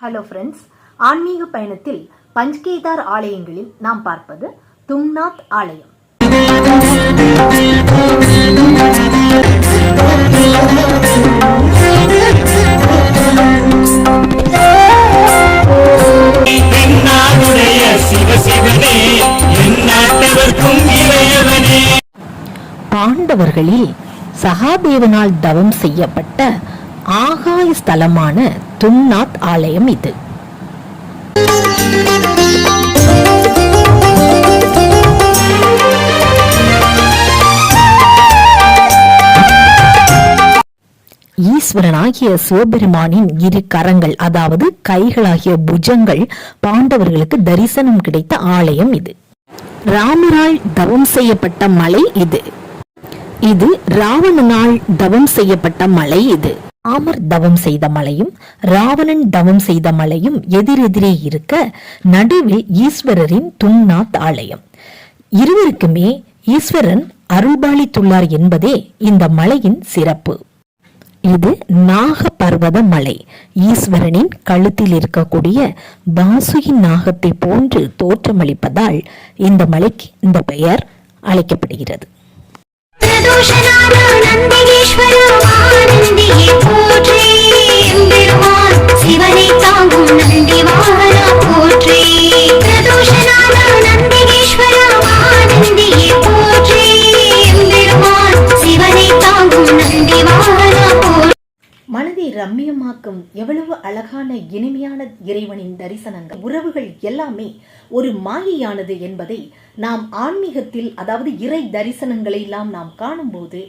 Hello friends ஆன்மீக பயணத்தில் பஞ்ச்கேதார் ஆலயங்களில் நாம் பார்ப்பது தும்நாத் ஆலயம். பாண்டவர்களில் சகாதேவனால் தவம் செய்யப்பட்ட ஆகாய ஸ்தலமான தும்நாத் ஆலயம் இது. ஈஸ்வரனாகிய சிவபெருமானின் இரு கரங்கள் அதாவது கைகளாகிய புஜங்கள் பாண்டவர்களுக்கு தரிசனம் கிடைத்த ஆலயம் இது. ராமரால் தவம் செய்யப்பட்ட மலை இது. இது ராவணனால் தவம் செய்யப்பட்ட மலை இது. ராமர் தவம் செய்த மலையும் ராவணன் தவம் செய்த மலையும் எதிரெதிரே இருக்க நடுவில் ஈஸ்வரரின் தும்நாத் ஆலயம். இருவருக்குமே ஈஸ்வரன் அருள்பாலித்துள்ளார் என்பதே இந்த மலையின் சிறப்பு. இது நாக பர்வத மலை. ஈஸ்வரனின் கழுத்தில் இருக்கக்கூடிய பாசுகி நாகத்தை போன்று தோற்றமளிப்பதால் இந்த மலைக்கு இந்த பெயர் அழைக்கப்படுகிறது. பிரதோஷநாத நந்திகேஸ்வர ஆனந்தியே ரம்மியமாக்கும் எவ்வளவு அழகான இனிமையான இறைவனின் தரிசனங்கள். உறவுகள் எல்லாமே ஒரு மாயையானது என்பதை நாம் ஆன்மீகத்தில் அதாவது இறை தரிசனங்களை எல்லாம் நாம் காணும்போது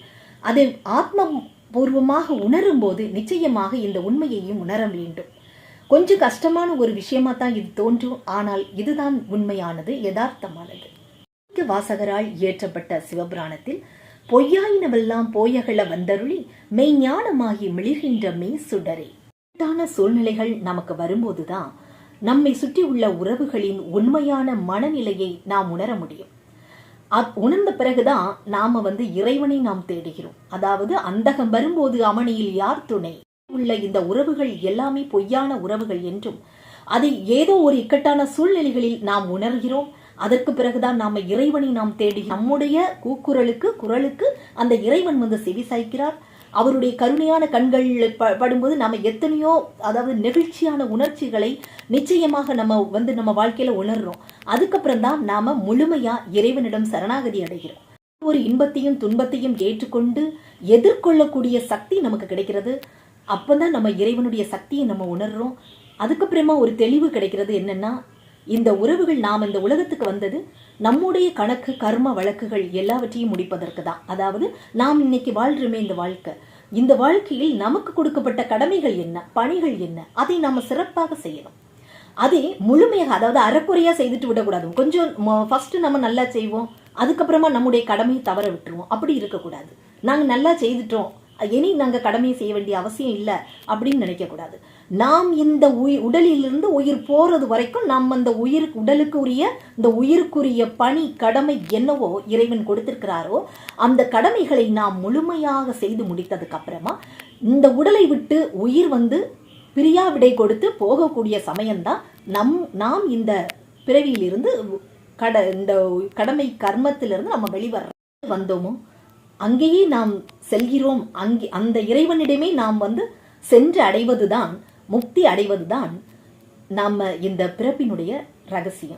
அதை ஆத்ம பூர்வமாக உணரும் போது நிச்சயமாக இந்த உண்மையையும் உணர வேண்டும். கொஞ்சம் கஷ்டமான ஒரு விஷயமா தான் இது தோன்றும் ஆனால் இதுதான் உண்மையானது யதார்த்தமானது. வாசகரால் இயற்றப்பட்ட சிவபுராணத்தில் பொய்யாயினவெல்லாம் போயகள வந்தருளி மெய்ஞானமாகி மிளிர்கின்ற மெய் சுடரே இக்கட்டான சூழ்நிலைகள் நமக்கு வரும்போதுதான் நம்மை சுற்றி உள்ள உறவுகளின் உண்மையான மனநிலையை நாம் உணர முடியும். உணர்ந்த பிறகுதான் நாம வந்து இறைவனை நாம் தேடுகிறோம். அதாவது அந்தகம் வரும்போது அவனியில் யார் துணை? உள்ள இந்த உறவுகள் எல்லாமே பொய்யான உறவுகள் என்றும் அதை ஏதோ ஒரு இக்கட்டான சூழ்நிலைகளில் நாம் உணர்கிறோம். அதற்கு பிறகுதான் நாம இறைவனை நாம் தேடி நம்முடைய கூக்குரலுக்கு குரலுக்கு அந்த இறைவன் வந்து செவி சாய்க்கிறார். அவருடைய கருணையான கண்கள் படும்போது நாம எத்தனையோ அதாவது நெகிழ்ச்சியான உணர்ச்சிகளை நிச்சயமாக நம்ம வந்து நம்ம வாழ்க்கையில உணர்றோம். அதுக்கப்புறம் தான் நாம முழுமையா இறைவனிடம் சரணாகதி அடைகிறோம். ஒரு இன்பத்தையும் துன்பத்தையும் ஏற்றுக்கொண்டு எதிர்கொள்ளக்கூடிய சக்தி நமக்கு கிடைக்கிறது. அப்பதான் நம்ம இறைவனுடைய சக்தியை நம்ம உணர்றோம். அதுக்கப்புறமா ஒரு தெளிவு கிடைக்கிறது என்னன்னா இந்த உறவுகள் நாம் இந்த உலகத்துக்கு வந்தது நம்முடைய கணக்கு கர்ம வழக்குகள் எல்லாவற்றையும் முடிப்பதற்கு தான். அதாவது நாம் இன்னைக்கு வாழ்றோமே இந்த வாழ்க்கை. இந்த வாழ்க்கையில் நமக்கு கொடுக்கப்பட்ட கடமைகள் என்ன பணிகள் என்ன அதை நாம் சிறப்பாக செய்யணும். அதை முழுமையாக அதாவது அறக்குறையாக செய்துட்டு விடக்கூடாது. கொஞ்சம் ஃபர்ஸ்ட் நம்ம நல்லா செய்வோம் அதுக்கப்புறமா நம்முடைய கடமையை தவற விட்டுருவோம். அப்படி இருக்கக்கூடாது. நாங்கள் நல்லா செய்துட்டோம் இனி நாங்கள் கடமையை செய்ய வேண்டிய அவசியம் இல்லை அப்படின்னு நினைக்கக்கூடாது நாம் இந்த உயிர் உடலிலிருந்து உயிர் போறது வரைக்கும் நாம் அந்த உயிர் உடலுக்கு உரிய இந்த உயிருக்குரிய பணி கடமை என்னவோ இறைவன் கொடுத்திருக்கிறாரோ அந்த கடமைகளை நாம் முழுமையாக செய்து முடித்ததுக்கு அப்புறமா இந்த உடலை விட்டு உயிர் வந்து பிரியா விடை கொடுத்து போகக்கூடிய சமயம்தான் நம் நாம் இந்த பிறவியிலிருந்து கட இந்த கடமை கர்மத்திலிருந்து நம்ம வெளிவர வந்தோமோ? அங்கேயே நாம் செல்கிறோம். அங்கே அந்த இறைவனிடமே நாம் வந்து சென்று அடைவதுதான் முக்தி அடைவதுதான் நம்ம இந்த பிறப்பினுடைய ரகசியம்.